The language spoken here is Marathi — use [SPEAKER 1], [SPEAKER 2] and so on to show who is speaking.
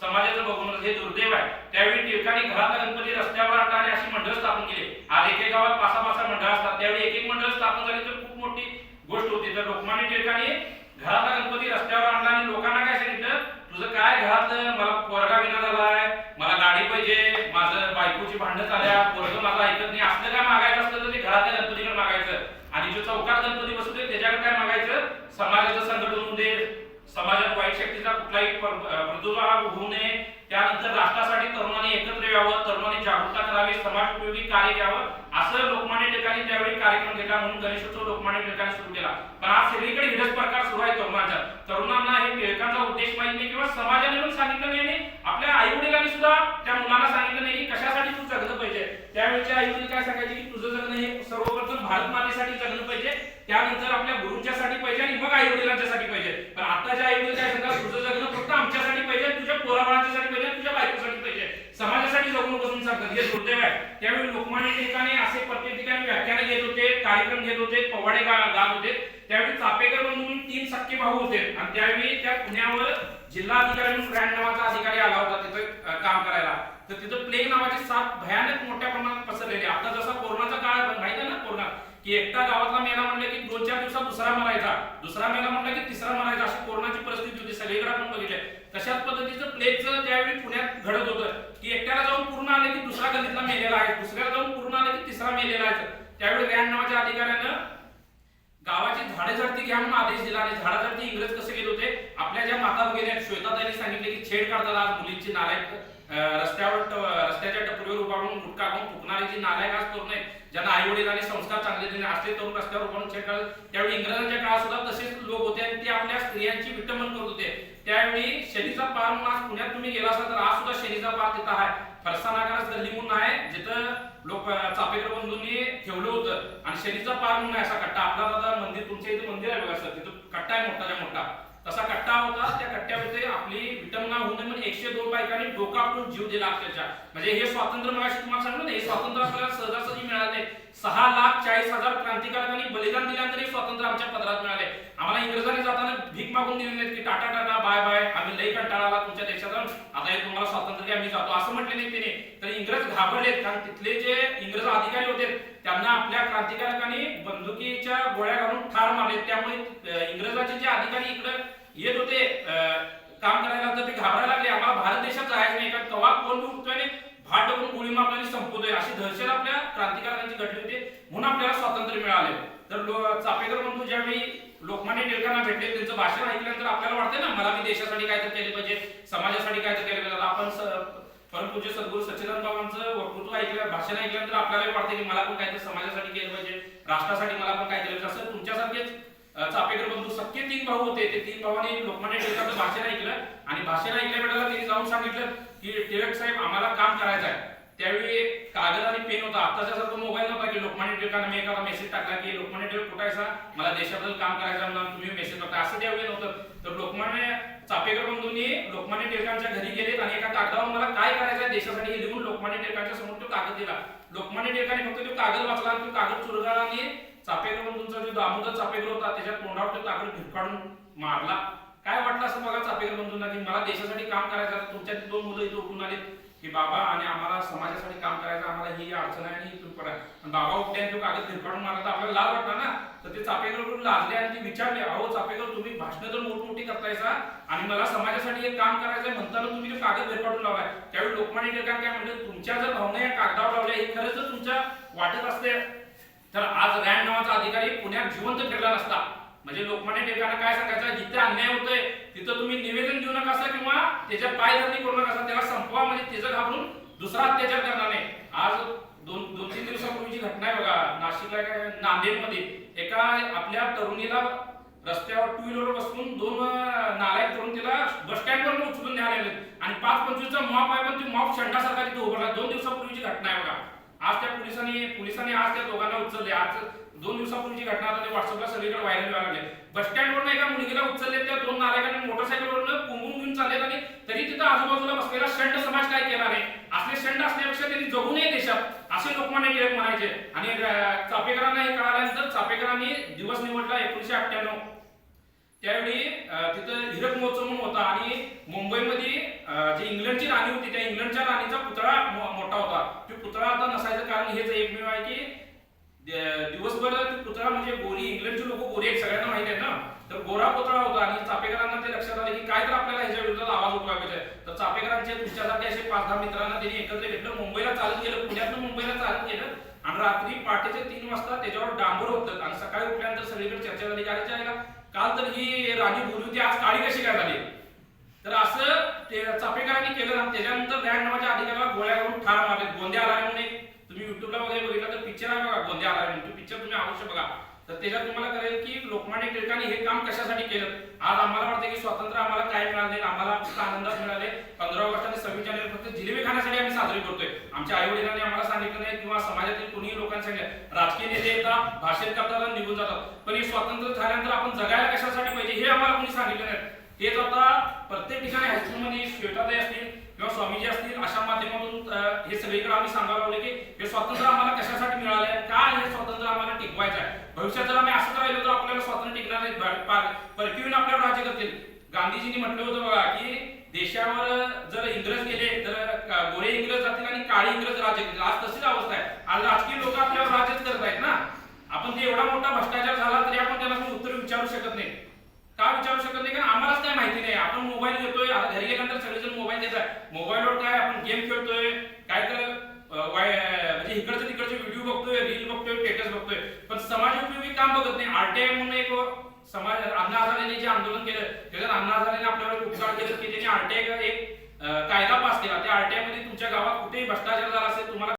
[SPEAKER 1] समाजाचं बघून हे दुर्दैव आहे. त्यावेळी टिळकांनी घरातला गणपती रस्त्यावर आणला आणि अशी मंडळ स्थापन केली. आज एक गावात पाच पाच मंडळ असतात. त्यावेळी एक एक मंडळ स्थापन झाली तर खूप मोठी गोष्ट होती. तर लोकमान्य टिळकांनी घरातला गणपती रस्त्यावर आणला आणि लोकांना काय सांगितलं? तुझं काय घरातलं? मला पोरगा विना झालाय. मला गाडी पाहिजे. माझं बायकोची भांडण झाल्या. पोरग माझं ऐकत नाही. असलं काय मागायचं असतं तर ते घरातल्या गणपतीकडे मागायचं. आणि जो चौकात गणपती बसवते त्याच्याकडे काय मागायचं? समाजाचं संघटन होऊन दे. समाजात वाईट शक्तीचा कुठलाही पर- होऊ नये. त्यानंतर राष्ट्रासाठी तरुणांनी एकत्र यावं तरुणांनी जागरूकता करावी समाज उपयोगी कार्य घ्यावं असं लोकमान्य टिळकांनी त्यावेळी कार्यक्रम घेतला म्हणून गणेशोत्सव लोकमान्य टिळकांनी सुरू केला. पण आज सगळीकडे हिरच प्रकार सुरू आहे तरुणांचा तरुणांना हे टिळकांचा उद्देश माहीत नाही किंवा समाजाने पण सांगितलं नाही आणि आपल्या आई वडिलांनी सुद्धा त्या मुलांना सांगितलं नाही की कशासाठी तू जगलं पाहिजे त्यावेळेचे आई वडील काय सांगायचे की तुझं जगणं हे सर्वप्रथम भारत मातेसाठी जगणं पाहिजे त्यानंतर आपल्या गुरुंच्यासाठी पाहिजे आणि मग आई वडिलांच्यासाठी पाहिजे पण आताच्या आई वडील काय सांगतात तुझं जगणं फक्त आमच्यासाठी पाहिजे तुझ्या पोराबाळांच्यासाठी पाहिजे तुझ्या बायकोसाठी पाहिजे समाजासाठी जगून होते आहे त्यावेळी लोकमान्य टिळकाने असे प्रत्येक ठिकाणी व्याख्यान घेत होते कार्यक्रम घेत होते पवाडे गात होते. त्यावेळी चापेकर म्हणून तीन सख्खे भाऊ होते. आणि त्यावेळी त्या पुण्यावर जिल्हा अधिकारी म्हणून ब्रँड नावाचा अधिकारी आला होता तिथं काम करायला. तर तिथं प्लेग नावाचे साथ भयानक मोठ्या प्रमाणात पसरलेली. आता जसा कोरोनाचा काळ माहिती आहे ना कोरोना? की एकटा गावातला मेला म्हणलं की दोन चार दिवसात दुसरा मरायचा. दुसरा मेला म्हणलं की तिसरा मरायचा. अशी कोरोनाची परिस्थिती होती. सगळीकडे आपण बघितले तशाच पद्धतीचं प्लेगचं त्यावेळी पुण्यात घडत होतं की एकट्याला जाऊन पूर्ण आले की दुसरा गल्लीतला मेलेला आहे दुसऱ्याला जाऊन पूर्ण आले की तिसरा मेलेला आहे त्यावेळी रॅन नावाच्या अधिकाऱ्यानं गावाची झाडे झडती घ्या म्हणून आदेश दिला आणि झाडाझडती इंग्रज कसे घेत होते? आपल्या ज्या माता वगैरे आहेत श्वेताताईंनी सांगितले की छेड काढतात आज मुलींची नालायक रस्त्यावर रस्त्याच्या टपरीवर उभारून गुटखा खाऊन फुकणारी जी नालायक आज तरुण आहेत. ज्यांना आई वडिलांनी संस्कार चांगले दिले असले तरुण रस्त्यावर उभारून छेड काढत त्यावेळी इंग्रजांच्या काळात सुद्धा तसेच लोक होते आणि ते आपल्या स्त्रियांची विटंबन करत होते. त्यावेळी शनीचा पार म्हणून आज पुण्यात तुम्ही गेला असाल तर आज सुद्धा शनीचा पार तिथं आहे. फरसानाकारास गल्ली म्हणून आहे जिथं लोक चापेकर बंधूंनी ठेवलं होतं. आणि शनीचा पार म्हणून असा कट्टा. आपला दादा मंदिर तुमच्या इथे मंदिर आहे बघा सर तिथं कट्टा आहे मोठाच्या मोठा. तसा कट्टा होता त्या कट्ट्यामध्ये आपली विटंबना होऊ नये म्हणून एकशे दोन बायकांनी डोका आपलं जीव दिला अक्षरशः. म्हणजे हे स्वातंत्र्य मगाशी तुम्हाला सांगितलं ना हे स्वातंत्र्य आपल्याला सहजासहजी मिळाले. सहा लाख चाळीस हजार क्रांतिकारकांनी बलिदान दिल्यानंतर हे स्वातंत्र्य आमच्या पदा मिळाले आम्हाला इंग्रजांनी जाताना भीक मागून दिली नाहीत की टाटा टाटा बाय बाय आम्ही लई कंटाळा आला तुमच्या देशात जाऊन. आता हे तुम्हाला स्वातंत्र्य आम्ही जातो. असं म्हटले नाही त्याने तर इंग्रज घाबरलेत. कारण तिथले जे इंग्रज अधिकारी होते त्यांना आपल्या क्रांतिकारकांनी बंदुकीच्या गोळ्या घालून ठार मारले त्यामुळे इंग्रजाचे जे अधिकारी इकडे येत होते अं, काम करायला तर ते घाबरायला लागले. आम्हाला भारत देशात जायचं नाही. कारण कवा कोण उठतोय भाट टाकून गोळी मारतो संपवतोय अशी दहशत आपल्या क्रांतिकारकांची घडली होती. म्हणून आपल्याला स्वातंत्र्य मिळाले तर चापेकर बंधू ज्यावेळी लोकमान्य टिळकांना भेटले त्यांचं भाषण ऐकल्यानंतर आपल्याला वाटतं ना मला मी देशासाठी काय तर केले पाहिजे समाजासाठी काय तर केलं पाहिजे. आपण परमपूज्य सद्गुरू सच्चिदानंद बाबांचं वक्तृत्व ऐकलं भाषण ऐकल्यानंतर आपल्याला वाटतं की मला पण काय तर समाजासाठी केलं पाहिजे राष्ट्रासाठी मला पण काय केलं असं तुमच्यासारखेच चापेकर बंधू सख्खे तीन भाऊ होते. ते तीन भावांनी लोकमान्य टिळकांचं भाषण ऐकलं आणि भाषण ऐकल्या वेळेला त्यांनी जाऊन सांगितलं की टिळक साहेब आम्हाला काम करायचं आहे. त्यावेळी कागद आणि पेन होता. आताच्या सारखं मोबाईल नव्हता की लोकमान्य टिळकांना मी एखादा मेसेज टाकला की लोकमान्य टिळक कुठायचा मला देशाबद्दल काम करायचं म्हणून तुम्ही मेसेज टाकता असं त्यावेळी नव्हतं. तर लोकमान्य चापेकर बंधूंनी लोकमान्य टिळकांच्या घरी गेलेत आणि एका कागदावर मला काय करायचं आहे देशासाठी हे लिहून लोकमान्य टिळकांच्या समोर तो कागद दिला. लोकमान्य टिळकांनी फक्त तो कागद वाचला आणि तो कागद चुरगाळला आणि चापेकर बंधूंचा जो दामोदर चापेकर होता त्याच्या तोंडावर तो कागद भिरकाडून मारला. काय वाटलं असं बघा चापेकर बंधूंना की मला देशासाठी काम करायचं तुमच्या दोन मुलं इथे उठून आले की बाबा आणि आम्हाला समाजासाठी काम करायचं आम्हाला ही अडचण आहे आणि ही आहे बाबा उठले तो कागद भिरकाडून मारला तर आपल्याला लाज वाटला ना? तर ते चापेकरकडून लाजले आणि ते विचारले अहो चापेकर तुम्ही भाषणं तर मोठमोठी करतायसा आणि मला समाजासाठी एक काम करायचं म्हणताना तुम्ही तो कागद भिरकाडून लावलाय. त्यावेळी लोकमान्य टिळकांनी काय म्हणलं तुमच्या जर भावना या कागदावर लावल्या हे खरंच जर तुमच्या वाटत असते तर आज रॅन नावाचा अधिकारी पुण्यात जिवंत फिरला नसता. म्हणजे लोकमान्य टिळकांना काय सांगायचं जिथे अन्याय होतोय तिथं तुम्ही निवेदन देऊ नका असा किंवा त्याच्या पायधरणी करू नका असा त्याला संपवा म्हणजे त्याचं घाबरून दुसरा अत्याचार करणार नाही. आज दोन दोन तीन दिवसापूर्वीची घटना आहे बघा नाशिकला काय नांदेडमध्ये एका आपल्या तरुणीला रस्त्यावर टू व्हीलर बसून दोन नालायक तरुण तिला बस स्टँडवर उचलून न्यायला आले आणि पाच पंचवीसचा मॉप आहे पण ती मॉप शंडासारखा तिथे उभारला दोन दिवसापूर्वीची घटना आहे बघा आज त्या पोलिसांनी पोलिसांनी आज त्या दोघांना उचलले. आज दोन दिवसापूर्वीची घटना आता ते व्हॉट्सअपला सगळीकडे व्हायरल व्हायला लागले. बस स्टँडवर एका मुलगीला उचलले. समाजाकडून कोंबून घेऊन चालले आणि तरी तिथं आजूबाजूला बसलेला षंड समाज काय केला नाही? असले षंड असण्यापेक्षा त्यांनी जगू नये देशात असे लोकमान्य टिळक म्हणायचे. आणि चापेकरांना हे कळाल्यानंतर चापेकरांनी दिवस निवडला एकोणीशे अठ्ठ्याण्णव. त्यावेळी तिथं हिरक महोत्सव म्हणून होता आणि मुंबईमध्ये जे इंग्लंडची राणी होती त्या इंग्लंडच्या राणीचा पुतळा मोठा होता. तो पुतळा आता नसायचं कारण हेच एकमेव आहे की दिवसभर पुतळा म्हणजे गोरी इंग्लंडचे लोक गोरी आहेत सगळ्यांना माहिती आहे ना? गोरा पुतळा होता आणि चापेकरांना ते लक्षात आले की काय तर आपल्याला ह्याच्या विरोधात आवाज उठवायचा तर चापेकरांचे तुमच्यासारखे असे पाच दहा मित्रांना त्यांनी एकत्र घेतलं. मुंबईला चालत गेलं. पुण्यातून मुंबईला चालत गेलं. आणि रात्री पहाटेचे तीन वाजता त्याच्यावर डांबर होतं आणि सकाळी उठल्यानंतर सगळीकडे चर्चा झाली. की काल तर ही राणी बोलली होती. आज काळी कशी काय झाली? तर असं ते चापेकरांनी केलं. आणि त्याच्यानंतर रँड नावाच्या अधिकाऱ्याला गोळ्या करून ठार मारले. गोंदिया आला म्हणून तुम्ही युट्यूबला वगैरे बघितलं तर पिक्चर आहे बघा. गोंदिया आला म्हणून. तो पिक्चर तुम्ही अवश्य बघा. तर त्याच्यात तुम्हाला कळेल की लोकमान्य टिळकांनी हे काम कशासाठी केलं? आज आम्हाला वाटतं की स्वातंत्र्य आम्हाला काय मिळाले आम्हाला फक्त आनंदात मिळाले? पंधरा ऑगस्ट आणि सव्वीस जानेवारी फक्त जिलेबी खाण्यासाठी आम्ही साजरी करतोय. आमच्या आई वडिलांनी आम्हाला सांगितलं नाही किंवा समाजातील कोणीही लोकांनी सांगितलं राजकीय नेते येतात भाषण करतात आणि निघून जातात. पण हे स्वातंत्र्य झाल्यानंतर आपण जगायला कशासाठी पाहिजे हे आम्हाला कोणी सांगितलं नाही. तेच आता प्रत्येक ठिकाणी हायस्कूलमध्ये श्वेताताई असतील किंवा स्वामीजी असतील अशा माध्यमातून हे सगळीकडे आम्ही सांगायला लावले की हे स्वातंत्र्य आम्हाला कशासाठी मिळालं आहे काय हे स्वातंत्र्य आम्हाला टिकवायचं आहे जर आम्ही असंच राहिलो तर आपल्याला स्वातंत्र्य टिकणार नाही बर- आपल्यावर राज्य करतील. गांधीजींनी म्हटलं होतं बघा की देशावर जर इंग्रज गेले तर गोरे इंग्रज जातील आणि काळे इंग्रज राज्य करतील. आज तशीच अवस्था आहे. आज राजकीय लोक आपल्यावर राज्यच करत आहेत ना. आपण ते एवढा मोठा भ्रष्टाचार झाला तरी आपण त्याला काही उत्तर विचारू शकत नाही का विचारू शकत नाही कारण आम्हालाच काय माहिती नाही आपण मोबाईल घेतोय आता घरी गेल्यानंतर सगळेजण मोबाईल देतात मोबाईलवर काय आपण गेम खेळतोय काय तर अं, वाय- म्हणजे इकडचे तिकडचे व्हिडिओ बघतोय रील बघतोय स्टेटस बघतोय पण समाज होत नाही. आरटीआय म्हणून एक समाज अण्णा हजारेने जे आंदोलन केलं त्याच्यात अण्णा हजारेने आपल्यावर एक उपकार केले की त्यांनी आरटीआय एक कायदा पास केला. त्या आरटीआयमध्ये तुमच्या गावात कुठेही भ्रष्टाचार झाला असेल तुम्हाला